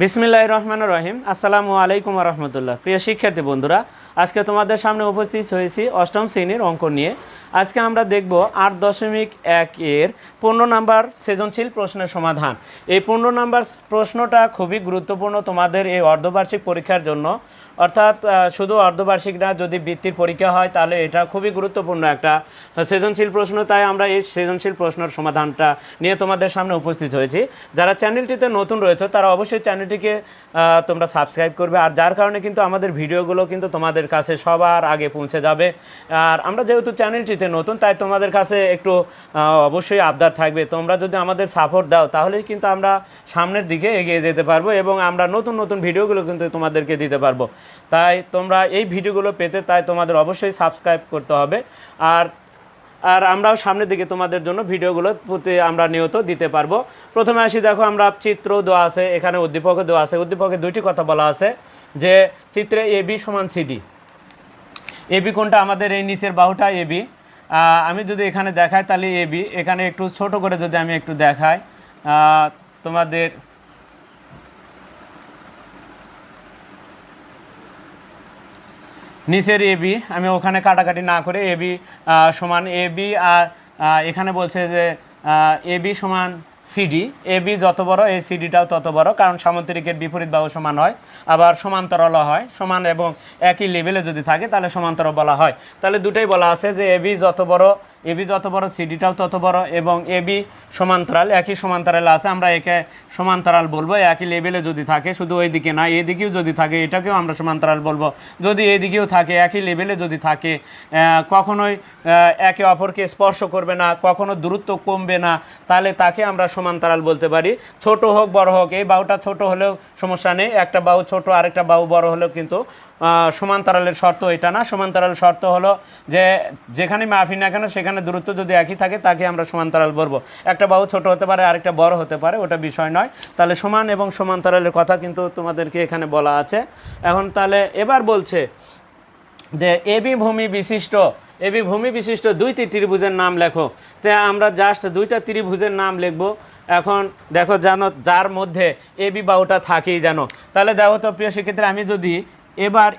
বিসমিল্লাহ রহমান রহিম। আসসালামু আলাইকুম রহমতুল্লাহ। প্রিয় শিক্ষার্থী বন্ধুরা, আজকে তোমাদের সামনে উপস্থিত হয়েছি অষ্টম শ্রেণির অঙ্ক নিয়ে। আজকে আমরা দেখব আট দশমিক এক এর পনেরো নাম্বার সৃজনশীল প্রশ্নের সমাধান। এই পনেরো নাম্বার প্রশ্নটা খুবই গুরুত্বপূর্ণ তোমাদের এই অর্ধবার্ষিক পরীক্ষার জন্য। অর্থাৎ শুধু অর্ধবার্ষিক না যদি বৃত্তির পরীক্ষা হয়, তাহলে এটা খুবই গুরুত্বপূর্ণ একটা সৃজনশীল প্রশ্ন। তাই আমরা এই সৃজনশীল প্রশ্নের সমাধানটা নিয়ে তোমাদের সামনে উপস্থিত হয়েছি। যারা চ্যানেলটিতে নতুন রয়েছে, তারা অবশ্যই চ্যানেলটিকে তোমরা সাবস্ক্রাইব করবে। আর যার কারণে কিন্তু আমাদের ভিডিওগুলো কিন্তু তোমাদের কাছে সবার আগে পৌঁছে যাবে। আর আমরা যেহেতু চ্যানেলটিতে নতুন, তাই তোমাদের কাছে একটু অবশ্যই আবদার থাকবে। তোমরা যদি আমাদের সাপোর্ট দাও, তাহলেই কিন্তু আমরা সামনের দিকে এগিয়ে যেতে পারব এবং আমরা নতুন নতুন ভিডিওগুলো কিন্তু তোমাদেরকে দিতে পারব। তাই তোমরা এই ভিডিওগুলো পেতে, তাই তোমাদের অবশ্যই সাবস্ক্রাইব করতে হবে। আর আর আমরাও সামনের দিকে তোমাদের জন্য ভিডিওগুলো প্রতি আমরা নিয়ত দিতে পারব। প্রথমে আসি, দেখো আমরা চিত্র দেওয়া আছে, এখানে উদ্দীপকে দেওয়া আছে। উদ্দীপকে দুইটি কথা বলা আছে, যে চিত্রে এ বি সমান সিডি এবি কোনটা? আমাদের এই নিচের বাহুটা এবি আমি যদি এখানে দেখাই, তাহলে এবি এখানে একটু ছোট করে যদি আমি একটু দেখাই তোমাদের নিচের এবি আমি ওখানে কাটাকাটি না করে এবি সমান এবি আর এখানে বলছে যে এবি সমান সিডি এবি যত বড়, এই সিডিটাও তত বড়, কারণ সামুদ্রিকের বিপরীত বাহু সমান হয়, আবার সমান্তরাল হয়, সমান এবং একই লেভেলে যদি থাকে, তাহলে সমান্তর বলা হয়। তাহলে দুটাই বলা আছে যে এবি যত বড় এবি যত বড় সিডিটাও তত বড় এবং এবি সমান্তরাল, একই সমান্তরাল আছে। আমরা একে সমান্তরাল বলব, একই লেভেলে যদি থাকে শুধু ওই দিকে না, এদিকেও যদি থাকে, এটাকেও আমরা সমান্তরাল বলব। যদি এদিকেও থাকে, একই লেভেলে যদি থাকে কখনোই একে অপরকে স্পর্শ করবে না, কখনো দূরত্ব কমবে না, তাহলে তাকে আমরা সমান্তরাল বলতে পারি। ছোট হোক, বড় হোক, এই বাহুটা ছোট হলেও সমস্যা নেই, একটা বাহু ছোট, আরেকটা বাহু বড় হলেও কিন্তু সমান্তরালের শর্ত এটা না। সমান্তরাল শর্ত হলো যে যেখানে মাফি না কেন সেখানে দূরত্ব যদি একই থাকে, তাকে আমরা সমান্তরাল বলব। একটা বাহু ছোট হতে পারে, আরেকটা বড় হতে পারে, ওটা বিষয় নয়। তাহলে সমান এবং সমান্তরালের কথা কিন্তু তোমাদেরকে এখানে বলা আছে। এখন তাহলে এবার বলছে যে এবি ভূমি বিশিষ্ট এবি ভূমি বিশিষ্ট দুইটি ত্রিভুজের নাম লেখো। তো আমরা জাস্ট দুইটা ত্রিভুজের নাম লিখব। এখন দেখো জানো, যার মধ্যে এবি বাহুটা থাকেই জানো তাহলে দেখো তো প্রিয় শিক্ষার্থী আমি যদি এবার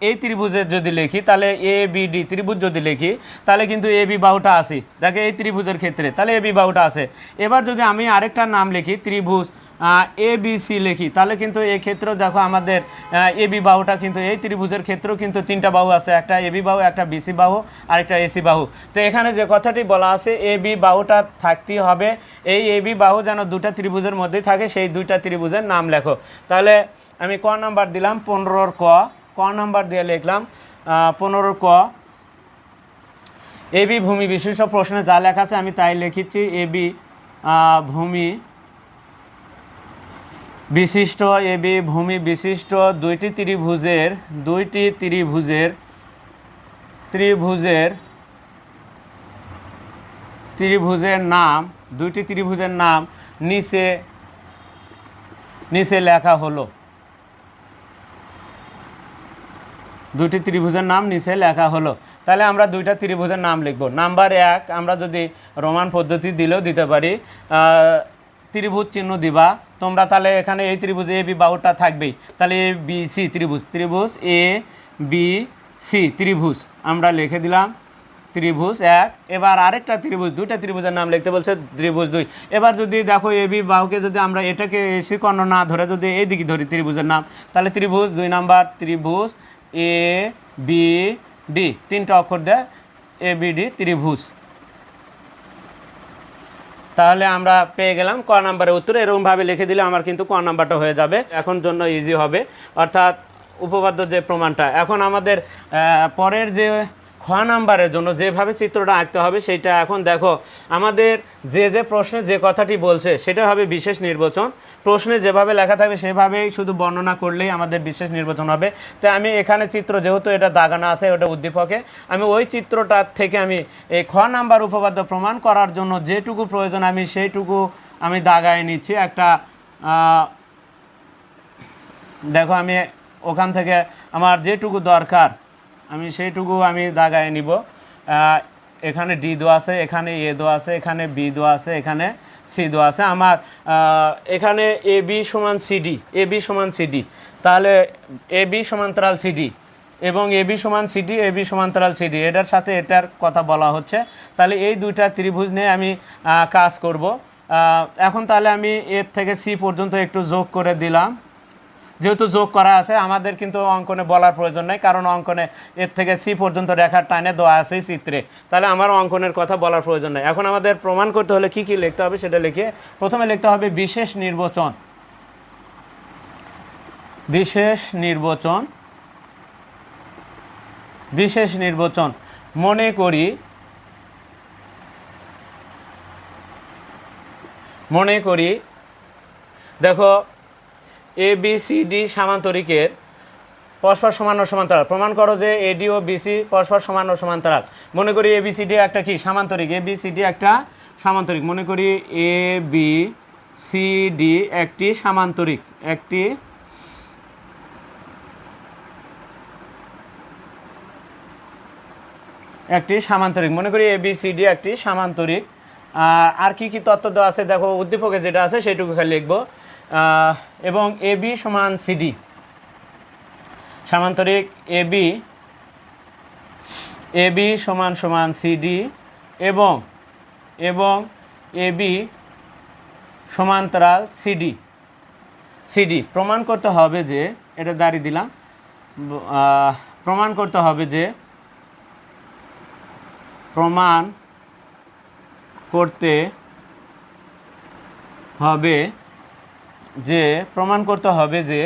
এই ত্রিভুজের যদি লিখি, তাহলে এ বি ডি ত্রিভুজ যদি লিখি, তাহলে কিন্তু এ বি বাহুটা আসি। দেখে এই ত্রিভুজের ক্ষেত্রে, তাহলে এ বি বাহুটা আছে এবার যদি আমি আরেকটা নাম লিখি, ত্রিভুজ এ বি সি লিখি, তাহলে কিন্তু এই ক্ষেত্রেও দেখো আমাদের এ বি বাহুটা কিন্তু, এই ত্রিভুজের ক্ষেত্রেও কিন্তু তিনটা বাহু আছে। একটা এ বি বাহু, একটা বিসি বাহু, আর একটা এসি বাহু। তো এখানে যে কথাটি বলা আছে এ বি বাহুটা থাকতেই হবে। এই এ বি বাহু যেন দুটা ত্রিভুজের মধ্যেই থাকে, সেই দুইটা ত্রিভুজের নাম লেখো। তাহলে আমি ক নাম্বার দিলাম, পনেরোর ক। ক নাম্বার দিয়ে লিখলাম পনেরোর ক। এবি ভূমি বিশিষ্ট প্রশ্নে যা লেখা আছে আমি তাই লিখেছি। এবি ভূমি বিশিষ্ট এবি ভূমি বিশিষ্ট দুইটি ত্রিভুজের দুইটি ত্রিভুজের ত্রিভুজের ত্রিভুজের নাম, দুইটি ত্রিভুজের নাম নিচে নিচে লেখা হলো। দুইটি ত্রিভুজের নাম নিচে লেখা হলো। তাহলে আমরা দুইটা ত্রিভুজের নাম লিখব। নাম্বার এক, আমরা যদি রোমান পদ্ধতি দিলেও দিতে পারি ত্রিভুজ চিহ্ন দিবা। তোমরা তাহলে এখানে এই ত্রিভুজ এ, বি বাহুটা থাকবেই। তাহলে এ, বি, সি ত্রিভুজ। ত্রিভুজ এ, বি, সি ত্রিভুজ। আমরা লিখে দিলাম ত্রিভুজ এক। এবার আরেকটা ত্রিভুজ, দুইটা ত্রিভুজের নাম লিখতে বলছে ত্রিভুজ দুই। এবার যদি দেখো এ, বি বাহুকে যদি আমরা এটাকে এসি কর্ণ না ধরে যদি এইদিকে ধরি ত্রিভুজের নাম, তাহলে ত্রিভুজ দুই নাম্বার, ত্রিভুজ এ বি ডি তিনটা অক্ষর দেয়। এ বি ডি ত্রিভুজ। তাহলে আমরা পেয়ে গেলাম ক নাম্বারের উত্তর। এরকমভাবে লিখে দিলে আমার কিন্তু ক নাম্বারটা হয়ে যাবে। এখন জন্য ইজি হবে। অর্থাৎ উপপাদ্য যে প্রমাণটা। এখন আমাদের পরের যে খ নাম্বারের জন্য যেভাবে চিত্রটা আঁকতে হবে সেটা এখন দেখো। আমাদের যে যে প্রশ্নে যে কথাটি বলছে, সেটা হবে বিশেষ নির্বাচন। প্রশ্নে যেভাবে লেখা থাকবে, সেভাবেই শুধু বর্ণনা করলেই আমাদের বিশেষ নির্বাচন হবে। তাই আমি এখানে চিত্র যেহেতু এটা দাগানো আছে, ওটা উদ্দীপকে, আমি ওই চিত্রটার থেকে আমি এই খ নাম্বার উপপাদ্য প্রমাণ করার জন্য যেটুকু প্রয়োজন আমি সেইটুকু আমি দাগায় নিচ্ছি। একটা দেখো আমি ওখান থেকে আমার যেটুকু দরকার আমি সেইটুকু আমি দাগায় নিব। এখানে ডি দেওয়া আছে, এখানে এ দেওয়া আছে, এখানে বি দেওয়া আছে, এখানে সি দেওয়া আছে। আমার এখানে এ বি সমান সিডি এ বি সমান সিডি তাহলে এ বি সমান্তরাল সিডি এবং এ বি সমান সিডি এ বি সমান্তরাল সিডি এটার সাথে এটার কথা বলা হচ্ছে। তাহলে এই দুইটা ত্রিভুজ নিয়ে আমি কাজ করব। এখন তাহলে আমি এর থেকে সি পর্যন্ত একটু যোগ করে দিলাম। যেহেতু যোগ করা আছে, আমাদের কিন্তু অঙ্কনে বলার প্রয়োজন নেই, কারণ অঙ্কনে এর থেকে সি পর্যন্ত রেখার টানে দেওয়া আছে চিত্রে। তাহলে আমার অঙ্কনের কথা বলার প্রয়োজন নেই। এখন আমাদের প্রমাণ করতে হলে কি কি লিখতে হবে সেটা লিখে প্রথমে লিখতে হবে বিশেষ নির্বাচন। বিশেষ নির্বাচন। বিশেষ নির্বাচন। মনে করি মনে করি, দেখো এ বি সি ডি সামান্তরিকের পরস্পর সমান ও সমান্তরাল। প্রমাণ করো যে এডি ও বিসি পরস্পর সমান ও সমান্তরাল। মনে করি এ বি সি ডি একটা কি? সামান্তরিক। এ বি সি ডি একটা সামান্তরিক। মনে করি এ বি সি ডি একটি সামান্তরিক। একটি একটি সামান্তরিক। মনে করি এ বি সি ডি একটি সামান্তরিক। আর কি কি তত্ত্ব আছে? দেখো উদ্দীপকে যেটা আছে সেটুকু খালি লিখব। এবং এ বি সমান সিডি সামান্তরিক এ বি এ বি সমান সমান সিডি এবং এবং এ বি সমান্তরাল সিডি সিডি প্রমাণ করতে হবে যে, এটা দাঁড়িয়ে দিলাম। প্রমাণ করতে হবে যে, প্রমাণ করতে হবে যে প্রমাণ করতে হবে যে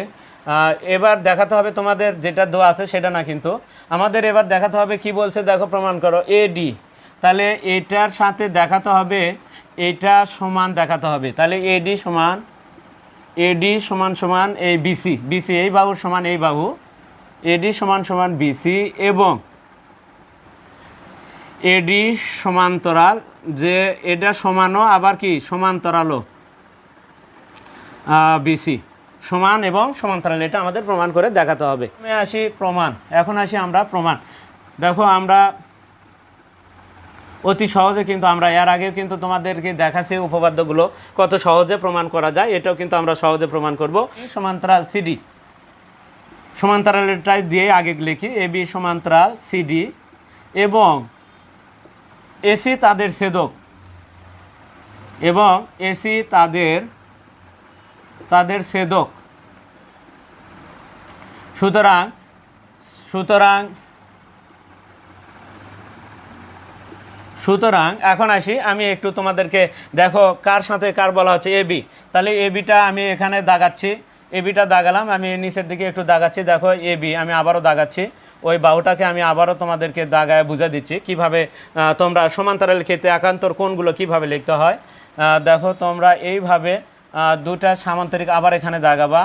এবার দেখাতে হবে তোমাদের যেটা দেওয়া আছে সেটা না কিন্তু। আমাদের এবার দেখাতে হবে কি বলছে, দেখো প্রমাণ করো এ ডি তাহলে এটার সাথে দেখাতে হবে, এটা সমান দেখাতে হবে। তাহলে এডি সমান এডি সমান সমান এই বিসি বিসি এই বাহুর সমান এই বাহু এডি সমান সমান বিসি এবং এডি সমান্তরাল, যে এটা সমানও আবার কি, সমান্তরালও। বিসি সমান এবং সমান্তরাল এটা আমাদের প্রমাণ করে দেখাতে হবে। আমি আসি প্রমাণ। এখন আসি আমরা প্রমাণ। দেখো আমরা অতি সহজে কিন্তু আমরা এর আগেও কিন্তু তোমাদেরকে দেখাচ্ছি উপপাদ্যগুলো কত সহজে প্রমাণ করা যায়, এটাও কিন্তু আমরা সহজে প্রমাণ করব। সমান্তরাল সিডি সমান্তরালটাই দিয়ে আগে লিখি। এ, বি সমান্তরাল সিডি এবং এসি তাদের ছেদক এবং এসি তাদের তাদের সেদক। সুতরাং সুতরাং সুতরাং, এখন আসি, আমি একটু তোমাদেরকে দেখো কার সাথে কার বলা হচ্ছে এবি তাহলে এবিটা আমি এখানে দাগাচ্ছি এবিটা দাগালাম, আমি নিচের দিকে একটু দাগাচ্ছি, দেখো এবি আমি আবারও দাগাচ্ছি, ওই বাহুটাকে আমি আবারও তোমাদেরকে দাগায় বুঝে দিচ্ছি, কীভাবে তোমরা সমান্তরাল ক্ষেত্রে একান্তর কোনগুলো কীভাবে লিখতে হয় দেখো তোমরা এইভাবে দুটা সামান্তরিক আবার এখানে দাগাবা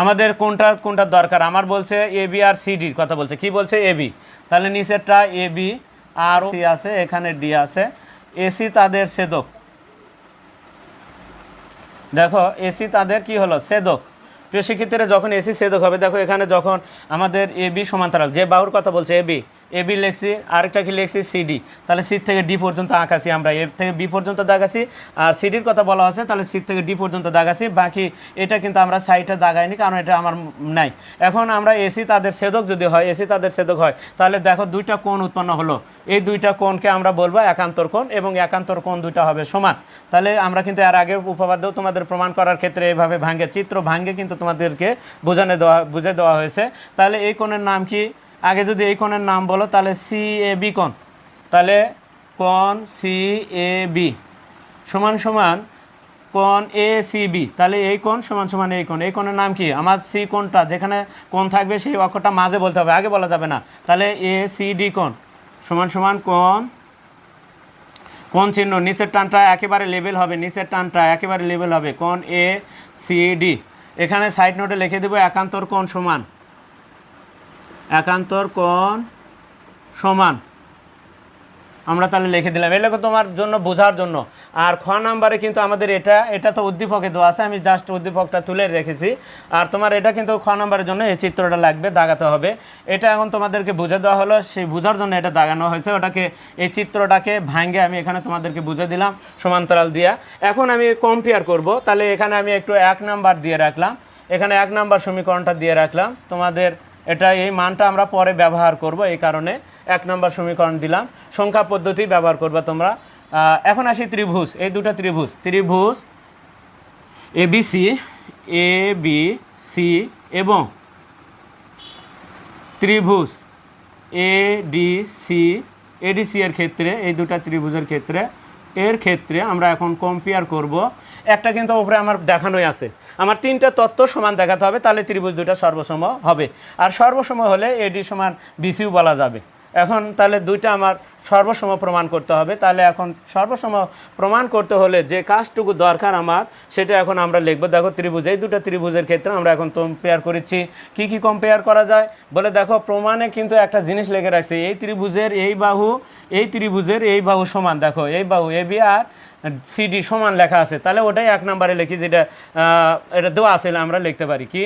আমাদের কোনটা কোনটা দরকার? আমার বলছে এ বি আর সিডির কথা বলছে। কি বলছে? এ বি তাহলে নিচেরটা এ বি আর সি আছে, এখানে ডি আছে। এসি তাদের সেদক। দেখো এসি তাদের কি হলো? সেদক। প্রিয় শিক্ষিতরা যখন এসি সেদক হবে, দেখো এখানে যখন আমাদের এ বি সমান্তরাল, যে বাহুর কথা বলছে এ বি এ বি লিখছি, আরেকটা কি লিখছি? সিডি তাহলে সি থেকে ডি পর্যন্ত আঁকাছি আমরা। এ থেকে বি পর্যন্ত দাগাছি আর সিডির কথা বলা হচ্ছে, তাহলে সি থেকে ডি পর্যন্ত দাগাছি বাকি এটা কিন্তু আমরা সাইডে দাগাইনি, কারণ এটা আমার নাই। এখন আমরা এসি তাদের ছেদক যদি হয় এসি তাদের ছেদক হয়, তাহলে দেখো দুইটা কোণ উৎপন্ন হলো। এই দুইটা কোণকে আমরা বলব একান্তর কোণ এবং একান্তর কোণ দুইটা হবে সমান। তাহলে আমরা কিন্তু এর আগে উপপাদ্য তোমাদের প্রমাণ করার ক্ষেত্রে এইভাবে ভাঙ্গে চিত্র ভাঙ্গে কিন্তু তোমাদেরকে বোঝানো দেওয়া, বুঝে দেওয়া হয়েছে। তাহলে এই কোণের নাম কি? আগে যদি এই কোণের নাম বলো, তাহলে সি এ বি কোণ। তাহলে কোণ সি এ বি সমান সমান কোণ এ সি বি তাহলে এই কোণ সমান সমান এই কোণ। এই কোণের নাম কি? আমার সি কোণটা, যেখানে কোণ থাকবে সেই অক্ষরটা মাঝে বলতে হবে, আগে বলা যাবে না। তাহলে এ সি ডি কোণ সমান সমান কোণ কোন চিহ্ন। নিচের টানটা একেবারে লেভেল হবে, নিচের টানটা একেবারে লেভেল হবে। কোণ এ সি ডি এখানে সাইড নোটে লিখে দেবো, একান্তর কোণ সমান। একান্তর কোণ সমান। আমরা তাহলে লিখে দিলাম। এগুলো তোমার জন্য, বোঝার জন্য। আর খ নাম্বারে কিন্তু আমাদের এটা এটা তো উদ্দীপকে দেওয়া আছে। আমি জাস্ট উদ্দীপকটা তুলে রেখেছি। আর তোমার এটা কিন্তু খ নাম্বারের জন্য এই চিত্রটা লাগবে, দাগাতে হবে। এটা এখন তোমাদেরকে বুঝে দেওয়া হলো। সেই বোঝার জন্য এটা দাগানো হয়েছে। ওটাকে, এই চিত্রটাকে ভাঙ্গে আমি এখানে তোমাদেরকে বুঝে দিলাম সমান্তরাল দিয়া। এখন আমি কম্পেয়ার করব। তাহলে এখানে আমি একটু এক নাম্বার দিয়ে রাখলাম। এখানে এক নাম্বার সমীকরণটা দিয়ে রাখলাম। তোমাদের এটা এই মানটা আমরা পরে ব্যবহার করব, এই কারণে এক নম্বর সমীকরণ দিলাম। সংখ্যা পদ্ধতি ব্যবহার করবে তোমরা। এখন আসি ত্রিভুজ, এই দুটো ত্রিভুজ। ত্রিভুজ A B C A B C এবং ত্রিভুজ এ ডি সি এডিসি এর ক্ষেত্রে, এই দুটো ত্রিভুজের ক্ষেত্রে এর ক্ষেত্রে আমরা এখন কম্পেয়ার করব। একটা কিন্তু ওপরে আমার দেখানোই আছে। আমার তিনটা তত্ত্ব সমান দেখাতে হবে, তাহলে ত্রিভুজ দুটা সর্বসম হবে। আর সর্বসম হলে এডি সমান বিসিউ বলা যাবে। এখন তাহলে দুইটা আমার সর্বসম প্রমাণ করতে হবে। তাহলে এখন সর্বসম প্রমাণ করতে হলে যে কাজটুকু দরকার আমার, সেটা এখন আমরা লিখব। দেখো ত্রিভুজ, এই দুটো ত্রিভুজের ক্ষেত্রে আমরা এখন কম্পেয়ার করেছি। কি কি কম্পেয়ার করা যায়? বলে দেখো, প্রমাণে কিন্তু একটা জিনিস লিখে রাখছে। এই ত্রিভুজের এই বাহু, এই ত্রিভুজের এই বাহু সমান। দেখো, এই বাহু এ বি আর সিডি সমান লেখা আছে। তাহলে ওটাই এক নম্বরে লিখি, যেটা এটা দেওয়া আছে, আমরা লিখতে পারি। কি?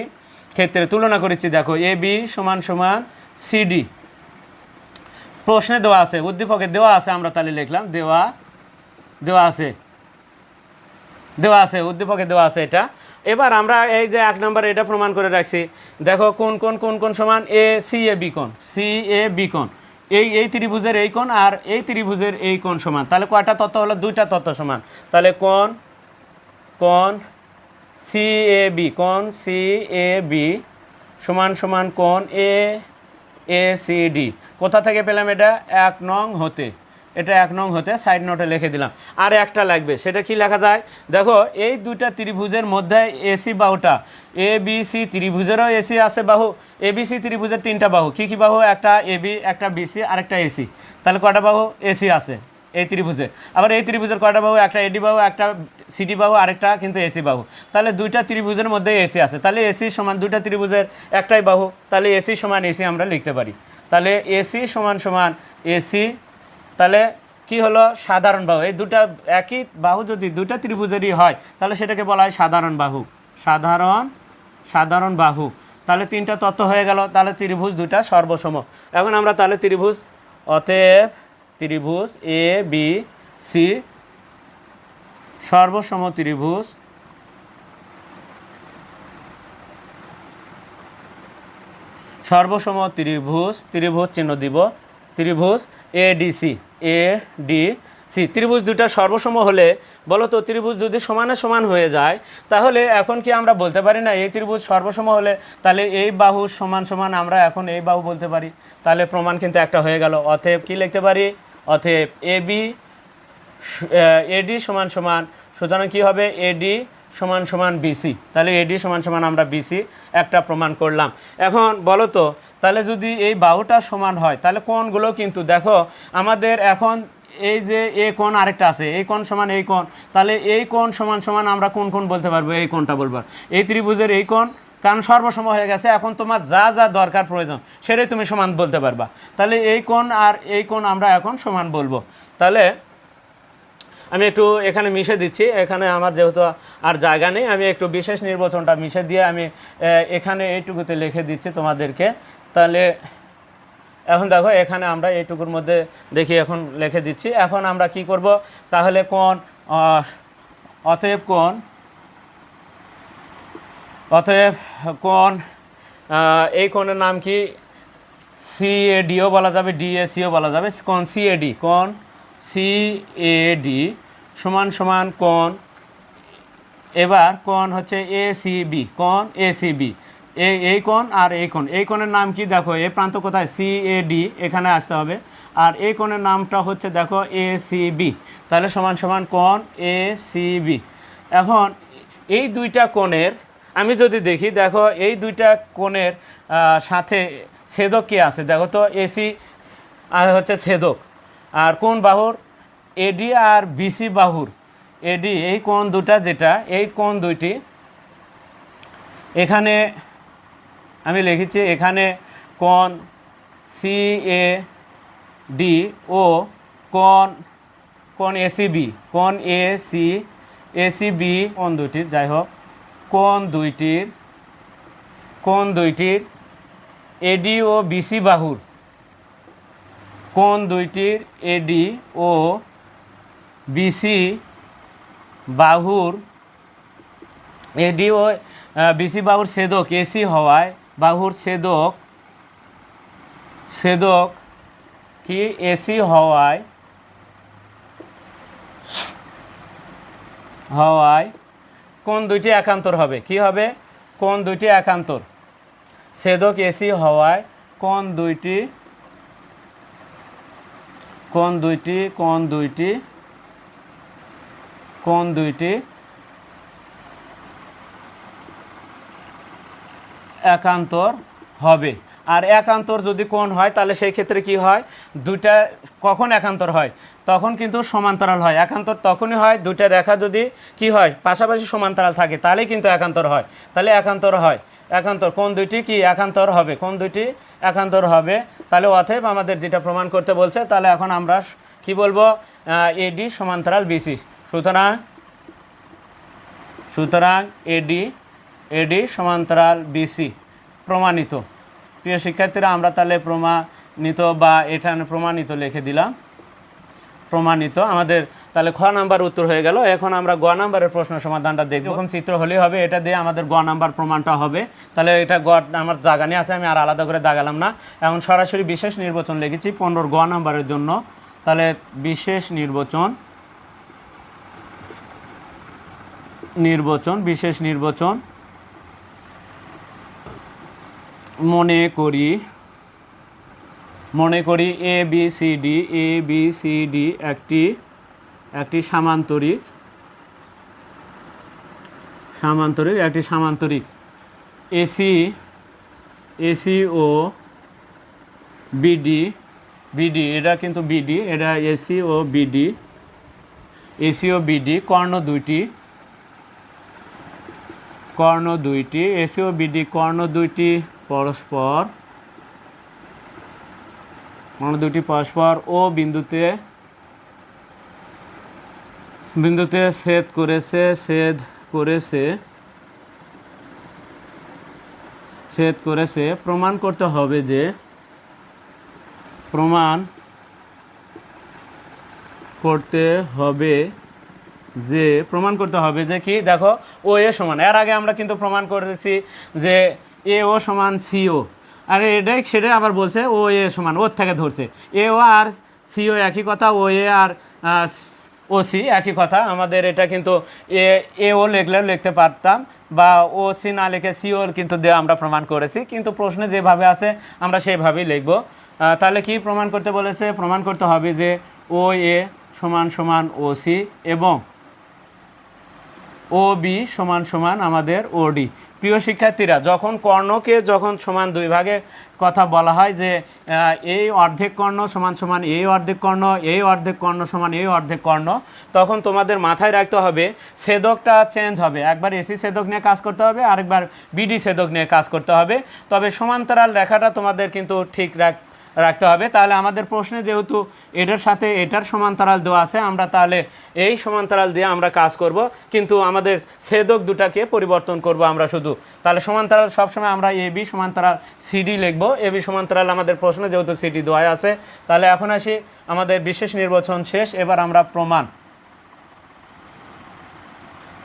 ক্ষেত্রে তুলনা করেছি, দেখো এ বি সমান সমান সিডি প্রশ্নে দেওয়া আছে, উদ্দীপকে দেওয়া আছে, আমরা তাহলে লিখলাম, দেওয়া দেওয়া আছে। দেওয়া আছে, উদ্দীপকে দেওয়া আছে এটা। এবার আমরা এই যে এক নম্বর এটা প্রমাণ করে রাখছি। দেখো কোন কোন কোন কোন সমান? এ, সি, এ, বি কোণ। সি, এ, বি কোণ। এই এই ত্রিভুজের এই কোণ আর এই ত্রিভুজের এই কোণ সমান। তাহলে কয়টা তত্ত্ব হলো? দুইটা তত্ত্ব সমান। তাহলে কোন কোন সি, এ, বি কোন সি, এ, বি সমান সমান কোন এ এ সি ডি কোথা থেকে পেলাম এটা? এক নং হতে। এটা এক নং হতে সাইড নোটে লিখে দিলাম। আর একটা লাগবে, সেটা কি লেখা যায়? দেখো, এই দুইটা ত্রিভুজের মধ্যে এসি বাহুটা। এ বি সি ত্রিভুজেরও এসি আছে বাহু। এ বি সি ত্রিভুজের তিনটা বাহু। কি কি বাহু? একটা এ বি একটা বিসি আর একটা এসি তাহলে কটা বাহু? এসি আছে। এই ত্রিভুজে। আবার এই ত্রিভুজের কয়টা বাহু? একটা এডি বাহু, একটা সিডি বাহু, আরেকটা কিন্তু এসি বাহু। তাহলে দুইটা ত্রিভুজের মধ্যে এসি আছে। তাহলে এসি সমান দুইটা ত্রিভুজের একটাই বাহু। তাহলে এসি সমান এসি আমরা লিখতে পারি। তাহলে এসি সমান সমান এসি, তাহলে কি হলো? সাধারণ বাহু। এই দুটা একই বাহু যদি দুটা ত্রিভুজেরই হয়, তাহলে সেটাকে বলা হয় সাধারণ বাহু। সাধারণ সাধারণ বাহু। তাহলে তিনটা তত্ত্ব হয়ে গেল। তাহলে ত্রিভুজ দুটা সর্বসম। এখন আমরা তাহলে ত্রিভুজ অতএব ত্রিভুজ এ বি সি সর্বসম ত্রিভুজ সর্বসম ত্রিভুজ ত্রিভুজ চিহ্ন দিব, ত্রিভুজ A D C A D C ত্রিভুজ দুটা সর্বসম হলে বলো তো ত্রিভুজ যদি সমানে সমান হয়ে যায়, তাহলে এখন কি আমরা বলতে পারি না, এই ত্রিভুজ সর্বসম হলে, তাহলে এই বাহু সমান সমান আমরা এখন এই বাহু বলতে পারি। তাহলে প্রমাণ কিন্তু একটা হয়ে গেল। অতএব কি লিখতে পারি? অতএব এ বি এডি সমান সমান, সুতরাং কি হবে? এডি সমান সমান বিসি তাহলে এডি সমান সমান আমরা বিসি একটা প্রমাণ করলাম। এখন বলো তো, তাহলে যদি এই বাহুটা সমান হয়, তাহলে কোণগুলো কিন্তু দেখো, আমাদের এখন এই যে এ কোণ আরেকটা আছে এই কোণ সমান এই কোণ, তাহলে এই কোণ সমান সমান আমরা কোন কোণ বলতে পারব? এই কোণটা বলব। এই ত্রিভুজের এই কোণ কারণ সর্বসম হয়ে গেছে, এখন তোমার যা যা দরকার প্রয়োজন, সেটাই তুমি সমান বলতে পারবা। তাহলে এই কোণ আর এই কোণ আমরা এখন সমান বলব। তাহলে আমি একটু এখানে মিশে দিচ্ছি, এখানে আমার যেহেতু আর জায়গা নেই, আমি একটু বিশেষ নির্বাচনটা মিশে দিয়ে আমি এখানে এইটুকুতে লিখে দিচ্ছি তোমাদেরকে। তাহলে এখন দেখো, এখানে আমরা এইটুকুর মধ্যে দেখি, এখন লিখে দিচ্ছি। এখন আমরা কি করব? তাহলে কোন অতএব কোন অতএব কোন এই কোণের নাম কি? সিএডিও বলা যাবে ডিএসিও বলা যাবে। কোন সিএডি কোন সিএডি সমান সমান কোন এবার কোন হচ্ছে এসিবি কোন এসিবি এই এই কোণ আর এই কোণ। এই কোণের নাম কি? দেখো, এই প্রান্ত কোথায়? সিএডি এখানে আসতে হবে। আর এই কোণের নামটা হচ্ছে, দেখো এসিবি তাহলে সমান সমান কোণ এসিবি এখন এই দুইটা কোণের আমি যদি দেখি, দেখো, এই দুইটা কোণের সাথে ছেদক কি আছে? দেখো তো এসি হচ্ছে ছেদক। আর কোন বাহুর? এডি আর বিসি বাহুর। এডি এই কোণ দুটা যেটা, এই কোণ দুইটি, এখানে আমি লিখেছি, এখানে কোণ সি এ ডি ও কোন কোন এসিবি কোন এ সি এসিবি কোন দুইটির যাই হোক। কোন দুইটির কোন দুইটির এডি ও বিসি বাহুর। কোন দুইটির এডি ও বিসি বাহুর এডি ও বিসি বাহুর ছেদক এসি হওয়ায় বাহুর ছেদক ছেদক কি এসি হওয়ায় হওয়ায় কোন দুইটি একান্তর হবে? কি হবে? কোন দুইটি একান্তর? ছেদক এসি হওয়ায় কোন দুইটি কোন দুইটি কোন দুইটি কোন দুইটি একান্তর হবে? আর একান্তর যদি কোন হয়, তাহলে সেই ক্ষেত্রে কি হয়? দুইটা কখন একান্তর হয়? তখন কিন্তু সমান্তরাল হয়। একান্তর তখনই হয়, দুইটা রেখা যদি কি হয়, পাশাপাশি সমান্তরাল থাকে, তাহলেই কিন্তু একান্তর হয়। তাহলে একান্তর হয়। একান্তর কোন দুইটি কি একান্তর হবে? কোন দুইটি একান্তর হবে? তাহলে অতএব আমাদের যেটা প্রমাণ করতে বলছে, তাহলে এখন আমরা কি বলব? এডি সমান্তরাল বিসি। সুতরাং সুতরাং এডি এডি সমান্তরাল বিসি প্রমাণিত। প্রিয় শিক্ষার্থীরা, আমরা তাহলে প্রমাণিত বা এখানে প্রমাণিত লিখে দিলাম। প্রমাণিত। আমাদের তাহলে খ নাম্বার উত্তর হয়ে গেল। এখন আমরা গ নাম্বারের প্রশ্ন সমাধানটা দেখব। এরকম চিত্র হলেই হবে। এটা দিয়ে আমাদের গ নাম্বার প্রমাণটা হবে। তাহলে এটা গ আমার দাগানি আছে, আমি আর আলাদা করে দাগালাম না। এখন সরাসরি বিশেষ নির্বাচন লিখেছি পনেরোর গ নাম্বারের জন্য। তাহলে বিশেষ নির্বাচন নির্বাচন, বিশেষ নির্বাচন। মনে করি মনে করি A B C D A B C D একটি একটি সামান্তরিক সামান্তরিক, একটি সামান্তরিক। এসি এসি ও বিডি বিডি এটা কিন্তু বিডি এটা এসি ও বিডি এসি ও বিডি কর্ণ দুইটি কর্ণ দুইটি এসি ও বিডি কর্ণ দুইটি পরস্পর কর্ণ দুইটি পরস্পর ও বিন্দুতে বিন্দুতে ছেদ করেছে ছেদ করেছে ছেদ করেছে। প্রমাণ করতে হবে যে, প্রমাণ করতে হবে যে, প্রমাণ করতে হবে যে কি? দেখো, ও এ সমান। এর আগে আমরা কিন্তু প্রমাণ করেছি যে এ ও সমান সিও আর এটাই সেটাই আবার বলছে, ও এ সমান, ওর থেকে ধরছে। এ ও আর সিও একই কথা, ও এ আর ও সি একই কথা। আমাদের এটা কিন্তু এ এ ও লিখলেও লিখতে পারতাম, বা ও সি না লিখে সিও কিন্তু দিয়ে আমরা প্রমাণ করেছি। কিন্তু প্রশ্নে যেভাবে আছে, আমরা সেইভাবেই লিখব। তাহলে কি প্রমাণ করতে বলেছে? প্রমাণ করতে হবে যে ও এ সমান সমান ও সি এবং ও বি সমান সমান আমাদের ওডি প্রিয় শিক্ষার্থীরা, যখন কর্ণকে যখন সমান দুই ভাগে কথা বলা হয় যে এই অর্ধেক কর্ণ সমান সমান এই অর্ধেক কর্ণ, এই অর্ধেক কর্ণ সমান এই অর্ধেক কর্ণ, তখন তোমাদের মাথায় রাখতে হবে সেদকটা চেঞ্জ হবে। একবার এসি সেদক নিয়ে কাজ করতে হবে, আরেকবার বিডি সেদক নিয়ে কাজ করতে হবে। তবে সমান্তরাল রেখাটা তোমাদের কিন্তু ঠিক রাখ রাখতে হবে। তাহলে আমাদের প্রশ্নে যেহেতু এটার সাথে এটার সমান্তরাল দেওয়া আছে, আমরা তাহলে এই সমান্তরাল দিয়ে আমরা কাজ করব। কিন্তু আমাদের ছেদক দুটাকে পরিবর্তন করব আমরা শুধু। তাহলে সমান্তরাল সবসময় আমরা এ, বি সমান্তরাল সিডি লিখব। এ, বি সমান্তরাল আমাদের প্রশ্নে যেহেতু সিডি দেওয়া আছে। তাহলে এখন আসি আমাদের বিশেষ নির্বাচন শেষ। এবার আমরা প্রমাণ।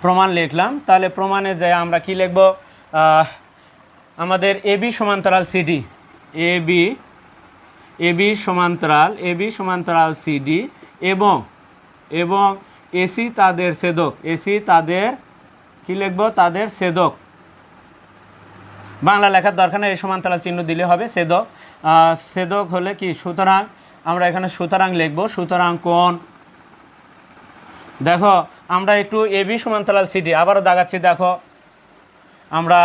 প্রমাণ লিখলাম। তাহলে প্রমাণে যে আমরা কি লিখব? আমাদের এ, বি সমান্তরাল CD A B A B সমান্তরাল এ বি সমান্তরাল সিডি এবং এবং এসি তাদের ছেদক এসি তাদের কি লিখব? তাদের ছেদক। বাংলা লেখার দরকার নেই এই সমান্তরাল চিহ্ন দিলে হবে ছেদক। আহ, ছেদক হলে কি? সুতরাং আমরা এখানে সুতরাং লিখব সুতরাং কোন দেখো আমরা একটু এ বি সমান্তরাল সিডি আবারও দাগাচ্ছি দেখো। আমরা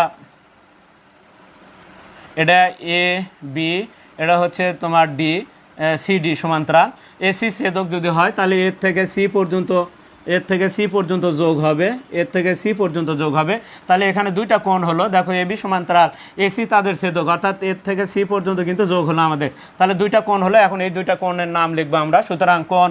এটা এ বি এটা হচ্ছে তোমার ডি সি ডি সমান্তরাল। এসি সেদক যদি হয়, তাহলে এর থেকে সি পর্যন্ত এর থেকে সি পর্যন্ত যোগ হবে, এর থেকে সি পর্যন্ত যোগ হবে। তাহলে এখানে দুইটা কোণ হলো। দেখো এবি সমান্তরাল এসি তাদের ছেদক, অর্থাৎ এর থেকে সি পর্যন্ত কিন্তু যোগ হলো আমাদের। তাহলে দুইটা কোণ হলো, এখন এই দুইটা কোণের নাম লিখব আমরা। সুতরাং কোণ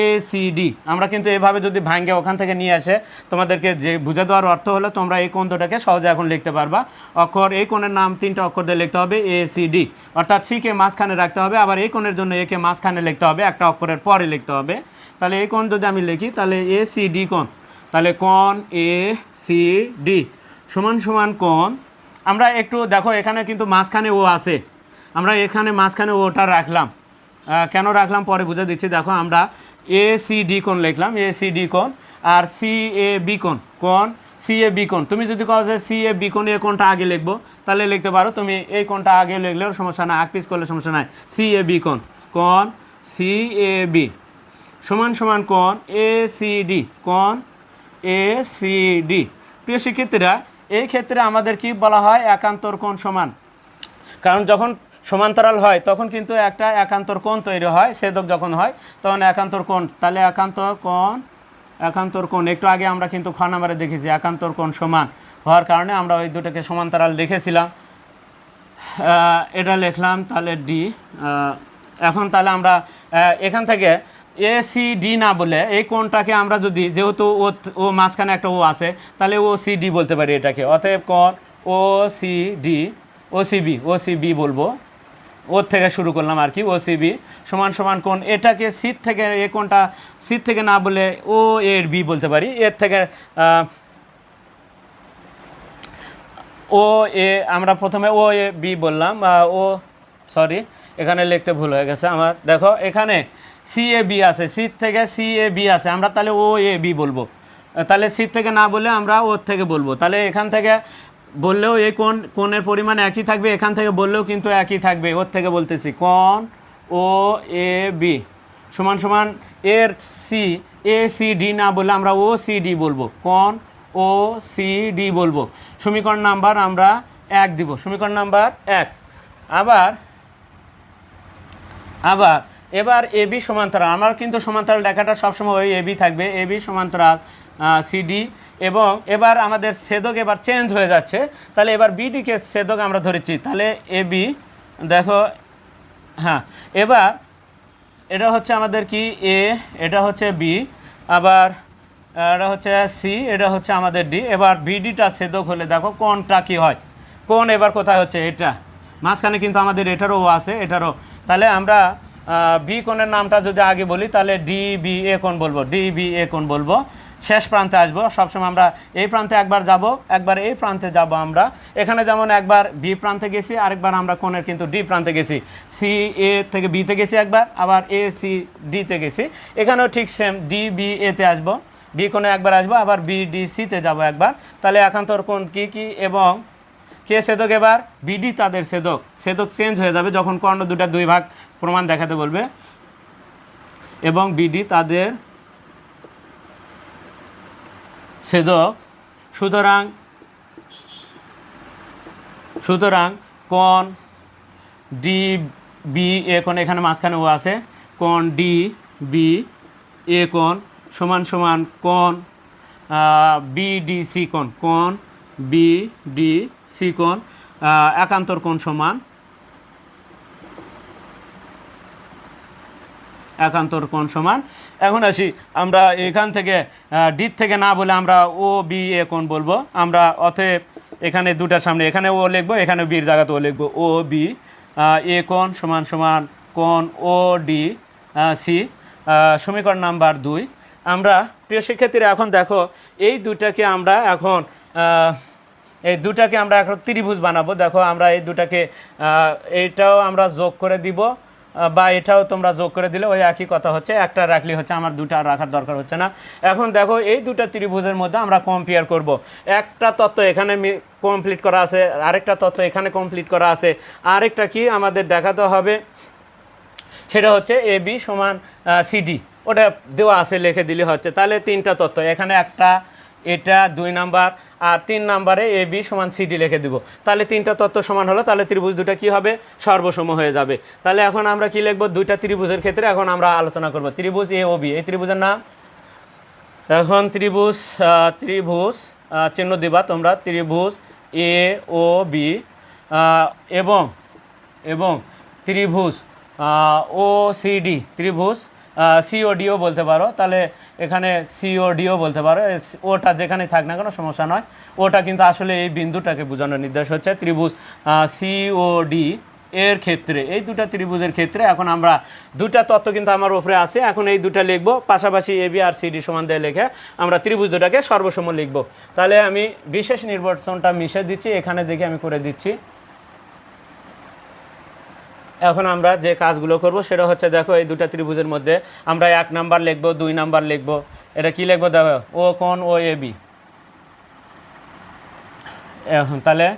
এ সি ডি। আমরা কিন্তু এভাবে যদি ভাঙ্গে ওখান থেকে নিয়ে আসে, তোমাদেরকে যে বুঝে দেওয়ার অর্থ হলো, তোমরা এই কোণ দুটাকে সহজে এখন লিখতে পারবা। অক্ষর, এই কোণের নাম তিনটা অক্ষর দিয়ে লিখতে হবে এ সি ডি। অর্থাৎ সিকে মাঝখানে রাখতে হবে, আবার এই কোণের জন্য একে মাঝখানে লিখতে হবে, একটা অক্ষরের পরে লিখতে হবে। তাহলে এই কোণ যদি আমি লিখি, তাহলে এ সি ডি কোণ। তাহলে কোণ এ সি ডি সমান সমান কোণ। আমরা একটু দেখো, এখানে কিন্তু মাঝখানে ও আছে। আমরা এখানে মাঝখানে ওটা রাখলাম। কেন রাখলাম? পরে বুঝে দিচ্ছি। দেখো, আমরা এ সি ডি কোণ লিখলাম। এ সি ডি কোণ আর সি এ বি কোণ। কোণ সি এ বি কোণ। তুমি যদি কও যে সি এ বি কোণ এ কোণটা আগে লিখব, তাহলে লিখতে পারো। তুমি এই কোণটা আগে লিখলেও সমস্যা নাই, আগ পিস করলে সমস্যা নাই। সি এ বি কোণ। কোণ সি এ বি সমান সমান কোণ এ সি ডি কোণ এ সি ডি প্রিয় শিক্ষার্থীরা এই ক্ষেত্রে আমাদের কি বলা হয়? একান্তর কোণ সমান। কারণ যখন সমান্তরাল হয় তখন কিন্তু একটা একান্তর কোণ তৈরি হয় ছেদক যখন হয় তখন একান্তর কোণ। তাহলে একান্তর কোণ একান্তর কোণ। একটু আগে আমরা কিন্তু খ নাম্বারে দেখেছি একান্তর কোণ সমান। হওয়ার কারণে আমরা ওই দুটোকে সমান্তরাল দেখেছিলাম আহ, এটা লিখলাম তাহলে ডি এখন তাহলে আমরা এখান থেকে এ সি ডি না বলে এই কোণটাকে আমরা যদি, যেহেতু ও ও মাঝখানে একটা ও আছে, তাহলে ও সি ডি বলতে পারি এটাকে। অতএব কোণ O C D O C B O C B বলব। ওর থেকে শুরু করলাম আর কি, ও সি বি সমান সমান কোন এটাকে সিট থেকে, এ কোনটা সিট থেকে না বলে ও এর বি বলতে পারি। এর থেকে ও এ আমরা প্রথমে ও এ বি বললাম। ও সরি এখানে লিখতে ভুল হয়ে গেছে আমার। দেখো, এখানে সি এ বি আছে সিট থেকে সি এ বি আছে, আমরা তাহলে ও এ বি বলব। তাহলে সিট থেকে না বলে আমরা ওর থেকে বলব। তাহলে এখান থেকে বললেও এই কোন কোণের পরিমাণ একই থাকবে, এখান থেকে বললেও কিন্তু একই থাকবে, ওর থেকে বলতেছি। কোণ ও এ বি সমান সমান এর সি, এ, সি, ডি না বলে আমরা ও, সি, ডি বলব। কোণ ও, সি, ডি বলব। সমীকরণ নাম্বার আমরা এক দিব, সমীকরণ নাম্বার এক। আবার আবার এবার এবি সমান্তরাল। আমার কিন্তু সমান্তরাল লেখাটা সবসময় ওই এবি থাকবে। এ এবি সমান্তরাল সিডি এবং এবার আমাদের সেদক এবার চেঞ্জ হয়ে যাচ্ছে। তাহলে এবার বিডিকে সেদক আমরা ধরেছি। তাহলে এবি দেখো হ্যাঁ এবার এটা হচ্ছে আমাদের কি? এ এটা হচ্ছে বি আবার এটা হচ্ছে সি এটা হচ্ছে আমাদের ডি এবার বিডিটা সেদক হলে দেখো কোনটা কি হয়? কোন এবার কোথায় হচ্ছে? এটা। মাঝখানে কিন্তু আমাদের এটারও আছে, এটারও। তাহলে আমরা বি কোণের নামটা যদি আগে বলি, তাহলে ডি বি এ কোণ বলব, ডি বি এ কোণ বলব। শেষ প্রান্তে আসব, সবসময় আমরা এই প্রান্তে একবার যাব, একবার এই প্রান্তে যাব আমরা। এখানে যেমন একবার বি প্রান্তে গেছি, আরেকবার আমরা কোণের কিন্তু ডি প্রান্তে গেছি। সি, এ থেকে বিতে গেছি একবার, আবার এ, সি ডিতে গেছি। এখানেও ঠিক সেম ডি, বি এতে আসব। বি কোণে একবার আসব, আবার বি, ডি সিতে যাব একবার। তাহলে একান্তর কোণ কী কী এবং কে সেদক এবার? বিডি তাদের সেদক। সেদক চেঞ্জ হয়ে যাবে যখন কর্ণ দুটা দুই ভাগ প্রমাণ দেখাতে বলবে। এবং বিডি তাদের ছেদক সুতরাং সুতরাং কোণ ডি বি এ কোণ এখানে মাঝখানে ও আছে কোণ ডি বি এ কোণ সমান সমান কোণ বি ডি সি কোণ কোণ বি ডি সি কোণ একান্তর কোণ সমান একান্তর কোণ সমান। এখন আসি, আমরা এখান থেকে ডি থেকে না বলে আমরা ও বি এ কোণ বলব। আমরা অতএব এখানে দুটার সামনে, এখানে ও লিখব, এখানে বির জায়গাতে ও লিখব। ও বি এ কোণ সমান সমান কোণ ও ডি সি সমীকরণ নাম্বার দুই। আমরা, প্রিয় শিক্ষার্থীরা, এখন দেখো, এই দুটাকে আমরা এখন এই দুটাকে আমরা এখন ত্রিভুজ বানাবো। দেখো, আমরা এই দুটাকে এইটাও আমরা যোগ করে দিব। বা এটাও তোমরা যোগ করে দিলে, ওই একই কথা হচ্ছে, একটা রাখলে হচ্ছে, আমার দুটা রাখার দরকার হচ্ছে না। এখন দেখো, এই দুটা ত্রিভুজের মধ্যে আমরা কম্পেয়ার করব। একটা তত্ত্ব এখানে কমপ্লিট করা আছে, আরেকটা তত্ত্ব এখানে কমপ্লিট করা আছে। আরেকটা কি আমাদের দেখাতে হবে, সেটা হচ্ছে এ বি সমান সিডি ওটা দেওয়া আছে, লিখে দিলে হচ্ছে। তাহলে তিনটা তত্ত্ব, এখানে একটা এটা দুই নাম্বার আর তিন নাম্বারে এ, বি সমান সিডি লিখে দিব। তাহলে তিনটা তত্ত্ব সমান হলো, তাহলে ত্রিভুজ দুটা কি হবে? সর্বসম হয়ে যাবে। তাহলে এখন আমরা কি লিখব? দুইটা ত্রিভুজের ক্ষেত্রে এখন আমরা আলোচনা করব। ত্রিভুজ এ ও বি, এই ত্রিভুজের নাম? এখন ত্রিভুজ ত্রিভুজ চিহ্ন দিবা তোমরা। ত্রিভুজ এ ও বি এবং এবং ত্রিভুজ ও সিডি ত্রিভুজ সিওডিও বলতে পারো। তাহলে এখানে সিওডিও বলতে পারো। ওটা যেখানে থাক না কোনো, সমস্যা নয়। ওটা কিন্তু আসলে এই বিন্দুটাকে বোঝানোর নির্দেশ হচ্ছে। ত্রিভুজ সিওডি এর ক্ষেত্রে, এই দুটা ত্রিভুজের ক্ষেত্রে এখন আমরা দুটা তত্ত্ব কিন্তু আমার ওপরে আছে। এখন এই দুটা লিখব। পাশাপাশি এ বি আর সিডি সমান দিয়ে লিখে আমরা ত্রিভুজ দুটাকে সর্বসম লিখব। তাহলে আমি বিশেষ নির্বাচনটা মিশে দিচ্ছি। এখানে দেখে আমি করে দিচ্ছি। এখন আমরা যে কাজগুলো করব সেটা হচ্ছে দেখো এই দুটা ত্রিভুজের মধ্যে আমরা এক নাম্বার লিখব, দুই নাম্বার লিখব। এটা কি লিখব? দেখো, ও কোন ও এ বি। এখন তাহলে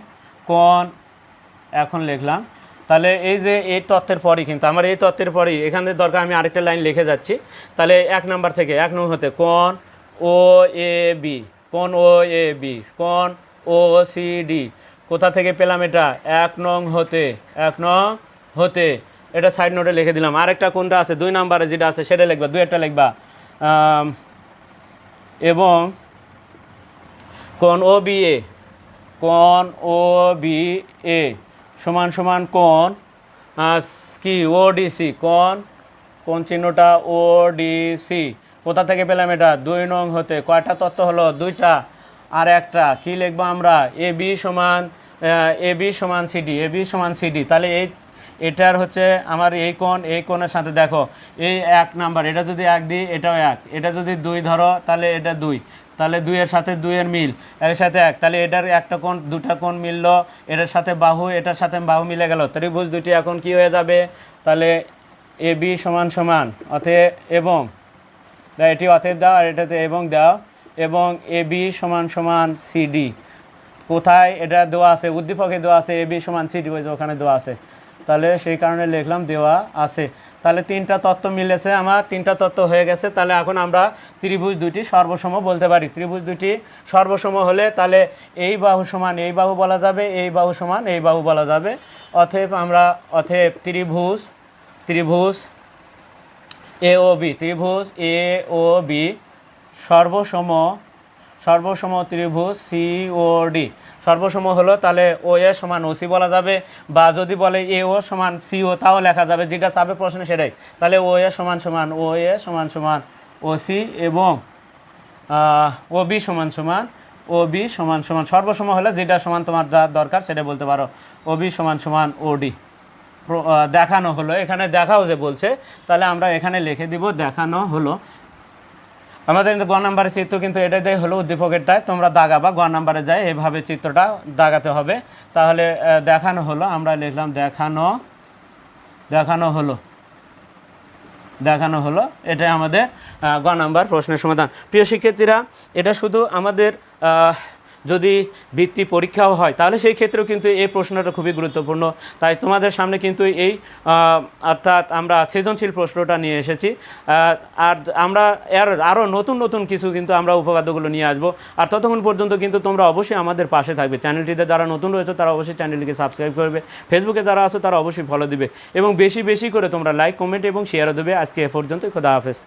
কোন এখন লিখলাম। তাহলে এই যে এই তত্ত্বের পরই কিন্তু, আমার এই তত্ত্বের পরেই, এখানে দরকার আমি আরেকটা লাইন লিখে যাচ্ছি। তাহলে এক নাম্বার থেকে এক নং হতে কোন ও এ বি কোন ও এ বি কোন ও সি ডি। কোথা থেকে পেলাম এটা? এক নং হতে, এক নং হতে, এটা সাইড নোটে লিখে দিলাম। আরেকটা কোনটা আছে? দুই নাম্বারে যেটা আছে, সেটা লিখবা, দুই একটা লিখবা। এবং কোন ও বি এ, কোন ও বি এ, সমান সমান কোন কি, ও ডিসি কোন কোন চিহ্নটা, ও ডিসি কোথা থেকে পেলাম এটা? দুই নং হতে, কয়টা তত্ত্ব হলো? দুইটা। আর একটা, কি লিখব আমরা? এ বি সমান এ বি সমান সিডি এ বি সমান সিডি তাহলে এই এটার হচ্ছে আমার এই কোণ, এই কোণের সাথে দেখো, এই এক নাম্বার, এটা যদি এক দিই, এটাও এক। এটা যদি দুই ধরো, তাহলে এটা দুই। তাহলে দুইয়ের সাথে দুইয়ের মিল, এর সাথে এক। তাহলে এটার একটা কোণ, দুটা কোণ মিললো এটার সাথে বাহু, এটার সাথে বাহু মিলে গেল। ত্রিভুজ দুটি এখন কি হয়ে যাবে? তাহলে এ, বি সমান সমান অথে এবং এটি অতএব দাও, আর এটাতে এবং দাও, এবং এ, বি সমান সমান সিডি কোথায় এটা দেওয়া আছে? উদ্দীপকে দেওয়া আছে, এ, বি সমান সিডি ওখানে দেওয়া আছে। তাহলে সেই কারণে লিখলাম দেওয়া আছে। তাহলে তিনটা তত্ত্ব মিলেছে আমার, তিনটা তত্ত্ব হয়ে গেছে। তাহলে এখন আমরা ত্রিভুজ দুটি সর্বসম বলতে পারি। ত্রিভুজ দুটি সর্বসম হলে তাহলে এই বাহু সমান এই বাহু বলা যাবে, এই বাহু সমান এই বাহু বলা যাবে। অতএব আমরা, অতএব ত্রিভুজ ত্রিভুজ এ ও বি, ত্রিভুজ এ ও বি সর্বসম সর্বসম ত্রিভুজ সি ও ডি। সর্বসম হলো, তাহলে ও এ সমান ও সি বলা যাবে, বা যদি বলে এ ও সমান সি ও, তাও লেখা যাবে। যেটা চাবে প্রশ্নে সেটাই। তাহলে ও এ সমান সমান ও এ সমান সমান ও সি এবং ও বি সমান সমান ও বি সমান সমান। সর্বসম হলে যেটা সমান তোমার যা দরকার সেটা বলতে পারো। ও বি সমান সমান ও ডি। দেখানো হলো। এখানে দেখাও যে বলছে, তাহলে আমরা এখানে লিখে দিব দেখানো হলো। আমাদের কিন্তু গ নাম্বারের চিত্র কিন্তু এটাই হলো উদ্দীপকেরটায়। তোমরা দাগাবা গ নাম্বারে যায় এভাবে চিত্রটা দাগাতে হবে। তাহলে দেখানো হলো, আমরা লিখলাম দেখানো দেখানো হলো দেখানো হলো। এটাই আমাদের গ নাম্বার প্রশ্নের সমাধান। প্রিয় শিক্ষার্থীরা, এটা শুধু আমাদের যদি বৃত্তি পরীক্ষাও হয়, তাহলে সেই ক্ষেত্রেও কিন্তু এই প্রশ্নটা খুবই গুরুত্বপূর্ণ। তাই তোমাদের সামনে কিন্তু এই অর্থাৎ আমরা সৃজনশীল প্রশ্নটা নিয়ে এসেছি। আর আমরা এর আরও নতুন নতুন কিছু কিন্তু আমরা উপপাদ্যগুলো নিয়ে আসব। আর ততক্ষণ পর্যন্ত কিন্তু তোমরা অবশ্যই আমাদের পাশে থাকবে। চ্যানেলটিতে যারা নতুন রয়েছে, তারা অবশ্যই চ্যানেলটিকে সাবস্ক্রাইব করবে। ফেসবুকে যারা আছো, তারা অবশ্যই ফলো দিবে। এবং বেশি বেশি করে তোমরা লাইক, কমেন্ট এবং শেয়ারও দেবে। আজকে এ পর্যন্ত খোদা হাফেজ।